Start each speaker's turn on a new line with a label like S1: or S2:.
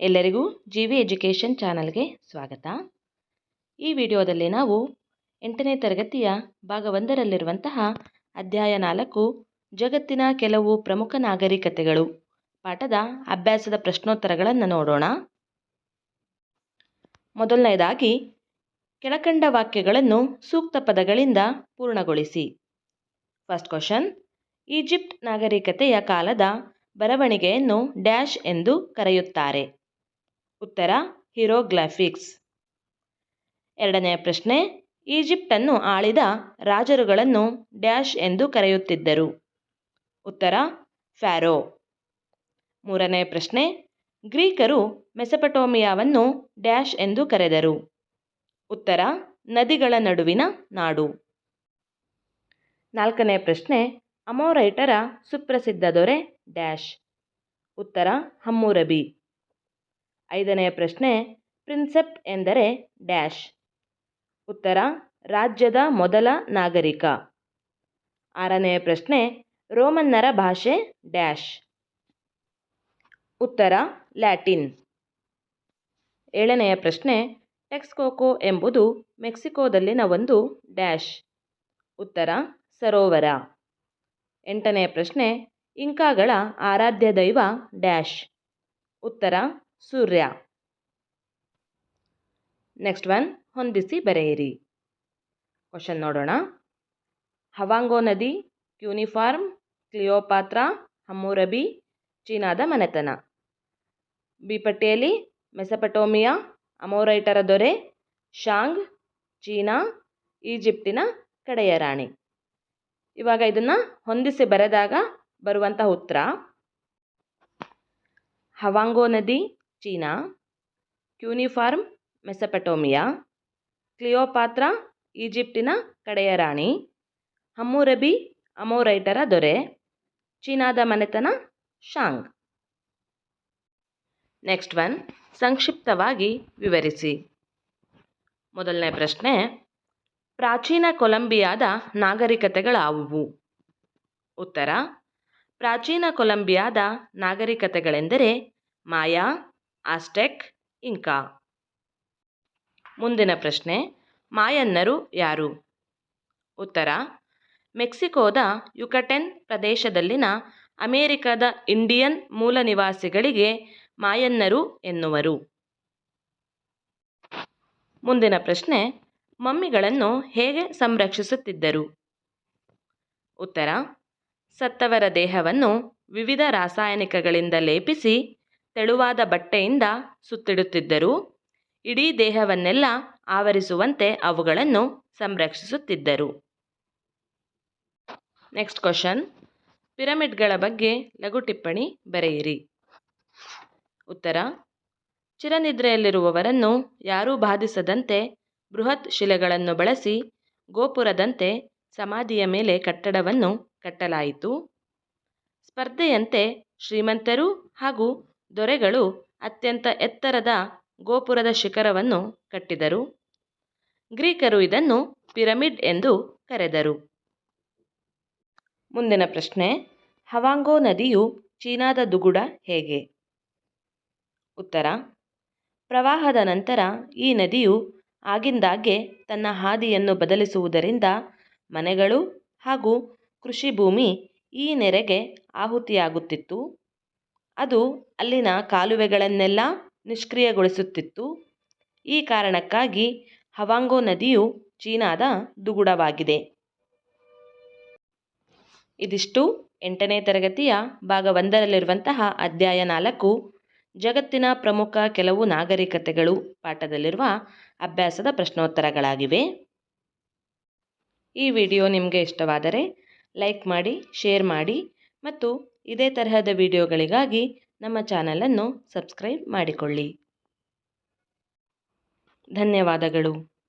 S1: ಎಲ್ಲರಿಗೂ G V education ಚಾನಲ್ಗೆ ಸ್ವಾಗತ. ಈ ವಿಡಿಯೋದಲ್ಲಿ ನಾವು ಎಂಟನೇ ತರಗತಿಯ ಭಾಗ ಒಂದರಲ್ಲಿರುವಂತಹ ಅಧ್ಯಾಯ ನಾಲ್ಕು, ಜಗತ್ತಿನ ಕೆಲವು ಪ್ರಮುಖ ನಾಗರಿಕತೆಗಳು ಪಾಠದ ಅಭ್ಯಾಸದ ಪ್ರಶ್ನೋತ್ತರಗಳನ್ನು ನೋಡೋಣ. ಮೊದಲನೆಯದಾಗಿ ಕೆಳಕಂಡ ವಾಕ್ಯಗಳನ್ನು ಸೂಕ್ತ ಪದಗಳಿಂದ ಪೂರ್ಣಗೊಳಿಸಿ. ಫಸ್ಟ್ ಕ್ವಶನ್ ಈಜಿಪ್ಟ್ ನಾಗರಿಕತೆಯ ಕಾಲದ ಬರವಣಿಗೆಯನ್ನು ಡ್ಯಾಶ್ ಎಂದು ಕರೆಯುತ್ತಾರೆ. ಉತ್ತರ, ಹಿರೋಗ್ಲಾಫಿಕ್ಸ್. ಎರಡನೆಯ ಪ್ರಶ್ನೆ, ಈಜಿಪ್ಟನ್ನು ಆಳಿದ ರಾಜರುಗಳನ್ನು ಡ್ಯಾಶ್ ಎಂದು ಕರೆಯುತ್ತಿದ್ದರು. ಉತ್ತರ, ಫ್ಯಾರೋ. ಮೂರನೇ ಪ್ರಶ್ನೆ, ಗ್ರೀಕರು ಮೆಸಪಟೋಮಿಯಾವನ್ನು ಡ್ಯಾಶ್ ಎಂದು ಕರೆದರು. ಉತ್ತರ, ನದಿಗಳ ನಡುವಿನ ನಾಡು. ನಾಲ್ಕನೇ ಪ್ರಶ್ನೆ, ಅಮೋರೈಟರ ಸುಪ್ರಸಿದ್ಧ ದೊರೆ ಡ್ಯಾಶ್. ಉತ್ತರ ಹಮ್ಮುರಬಿ ಐದನೆಯ ಪ್ರಶ್ನೆ ಪ್ರಿನ್ಸೆಪ್ ಎಂದರೆ ಡ್ಯಾಶ್. ಉತ್ತರ, ರಾಜ್ಯದ ಮೊದಲ ನಾಗರಿಕ. ಆರನೆಯ ಪ್ರಶ್ನೆ, ರೋಮನ್ನರ ಭಾಷೆ ಡ್ಯಾಶ್. ಉತ್ತರ, ಲ್ಯಾಟಿನ್. ಏಳನೆಯ ಪ್ರಶ್ನೆ, ಟೆಕ್ಸ್ಕೋಕೋ ಎಂಬುದು ಮೆಕ್ಸಿಕೋದಲ್ಲಿನ ಒಂದು ಡ್ಯಾಶ್. ಉತ್ತರ, ಸರೋವರ. ಎಂಟನೆಯ ಪ್ರಶ್ನೆ, ಇಂಕಾಗಳ ಆರಾಧ್ಯ ದೈವ ಡ್ಯಾಶ್. ಉತ್ತರ ಸೂರ್ಯ. ನೆಕ್ಸ್ಟ್ ಒನ್ ಹೊಂದಿಸಿ ಬರೆಯಿರಿ. ಕ್ವಶನ್ ನೋಡೋಣ. ಹವಾಂಗೋ ನದಿ, ಕ್ಯೂನಿಫಾರ್ಮ್, ಕ್ಲಿಯೋಪಾತ್ರ, ಹಮ್ಮುರಬಿ, ಚೀನಾದ ಮನೆತನ. ಬಿ ಪಟ್ಟಿಯಲ್ಲಿ ಮೆಸಪಟೋಮಿಯಾ, ಅಮೋರೈಟರ ದೊರೆ, ಶಾಂಗ್, ಚೀನಾ, ಈಜಿಪ್ಟಿನ ಕಡೆಯ ರಾಣಿ. ಇವಾಗ ಇದನ್ನು ಹೊಂದಿಸಿ ಬರೆದಾಗ ಬರುವಂತಹ ಉತ್ತರ. ಹವಾಂಗೋ ನದಿ ಚೀನಾ, ಕ್ಯೂನಿಫಾರ್ಮ್, ಮೆಸಪಟೋಮಿಯಾ, ಕ್ಲಿಯೋಪಾತ್ರ, ಈಜಿಪ್ಟಿನ ಕಡೆಯ ರಾಣಿ, ಹಮ್ಮುರಬಿ ಅಮೋರೈಟರ ದೊರೆ, ಚೀನಾದ ಮನೆತನ ಶಾಂಗ್. ನೆಕ್ಸ್ಟ್ ಒನ್, ಸಂಕ್ಷಿಪ್ತವಾಗಿ ವಿವರಿಸಿ. ಮೊದಲನೇ ಪ್ರಶ್ನೆ, ಪ್ರಾಚೀನ ಕೊಲಂಬಿಯಾದ ನಾಗರಿಕತೆಗಳಾವುವು? ಉತ್ತರ, ಪ್ರಾಚೀನ ಕೊಲಂಬಿಯಾದ ನಾಗರಿಕತೆಗಳೆಂದರೆ ಮಾಯಾ ಆಸ್ಟೆಕ್ ಇಂಕಾ ಮುಂದಿನ ಪ್ರಶ್ನೆ, ಮಾಯನ್ನರು ಯಾರು? ಉತ್ತರ, ಮೆಕ್ಸಿಕೋದ ಯುಕಟೆನ್ ಪ್ರದೇಶದಲ್ಲಿನ ಅಮೇರಿಕದ ಇಂಡಿಯನ್ ಮೂಲ ನಿವಾಸಿಗಳಿಗೆ ಮಾಯನ್ನರು ಎನ್ನುವರು. ಮುಂದಿನ ಪ್ರಶ್ನೆ, ಮಮ್ಮಿಗಳನ್ನು ಹೇಗೆ ಸಂರಕ್ಷಿಸುತ್ತಿದ್ದರು? ಉತ್ತರ, ಸತ್ತವರ ದೇಹವನ್ನು ವಿವಿಧ ರಾಸಾಯನಿಕಗಳಿಂದ ಲೇಪಿಸಿ ತೆಳುವಾದ ಬಟ್ಟೆಯಿಂದ ಸುತ್ತಿಡುತ್ತಿದ್ದರು. ಇಡೀ ದೇಹವನ್ನೆಲ್ಲ ಆವರಿಸುವಂತೆ ಅವುಗಳನ್ನು ಸಂರಕ್ಷಿಸುತ್ತಿದ್ದರು. ನೆಕ್ಸ್ಟ್ ಕ್ವಶನ್ ಪಿರಮಿಡ್ಗಳ ಬಗ್ಗೆ ಲಘು ಟಿಪ್ಪಣಿ ಬರೆಯಿರಿ. ಉತ್ತರ. ಚಿರನಿದ್ರೆಯಲ್ಲಿರುವವರನ್ನು ಯಾರೂ ಬಾಧಿಸದಂತೆ, ಬೃಹತ್ ಶಿಲೆಗಳನ್ನು ಬಳಸಿ ಗೋಪುರದಂತೆ ಸಮಾಧಿಯ ಮೇಲೆ ಕಟ್ಟಡವನ್ನು ಕಟ್ಟಲಾಯಿತು. ಸ್ಪರ್ಧೆಯಂತೆ ಶ್ರೀಮಂತರು ಹಾಗೂ ದೊರೆಗಳು ಅತ್ಯಂತ ಎತ್ತರದ ಗೋಪುರದ ಶಿಖರವನ್ನು ಕಟ್ಟಿದರು. ಗ್ರೀಕರು ಇದನ್ನು ಪಿರಮಿಡ್ ಎಂದು ಕರೆದರು. ಮುಂದಿನ ಪ್ರಶ್ನೆ, ಹವಾಂಗೋ ನದಿಯು ಚೀನಾದ ದುಗುಡ ಹೇಗೆ? ಉತ್ತರ, ಪ್ರವಾಹದ ನಂತರ ಈ ನದಿಯು ಆಗಿಂದಾಗ್ಗೆ ತನ್ನ ಹಾದಿಯನ್ನು ಬದಲಿಸುವುದರಿಂದ ಮನೆಗಳು ಹಾಗೂ ಕೃಷಿ ಭೂಮಿ ಈ ನೆರೆಗೆ ಆಹುತಿಯಾಗುತ್ತಿತ್ತು. ಅದು ಅಲ್ಲಿನ ಕಾಲುವೆಗಳನ್ನೆಲ್ಲ ನಿಷ್ಕ್ರಿಯಗೊಳಿಸುತ್ತಿತ್ತು. ಈ ಕಾರಣಕ್ಕಾಗಿ ಹವಾಂಗೋ ನದಿಯು ಚೀನಾದ ದುಗುಡವಾಗಿದೆ. ಇದಿಷ್ಟು ಎಂಟನೇ ತರಗತಿಯ ಭಾಗ ಒಂದರಲ್ಲಿರುವಂತಹ ಅಧ್ಯಾಯ ನಾಲ್ಕು, ಜಗತ್ತಿನ ಪ್ರಮುಖ ಕೆಲವು ನಾಗರಿಕತೆಗಳು ಪಾಠದಲ್ಲಿರುವ ಅಭ್ಯಾಸದ ಪ್ರಶ್ನೋತ್ತರಗಳಾಗಿವೆ. ಈ ವಿಡಿಯೋ ನಿಮಗೆ ಇಷ್ಟವಾದರೆ ಲೈಕ್ ಮಾಡಿ, ಶೇರ್ ಮಾಡಿ ಮತ್ತು ಇದೇ ತರಹದ ವಿಡಿಯೋಗಳಿಗಾಗಿ ನಮ್ಮ ಚಾನಲನ್ನು ಸಬ್ಸ್ಕ್ರೈಬ್ ಮಾಡಿಕೊಳ್ಳಿ. ಧನ್ಯವಾದಗಳು.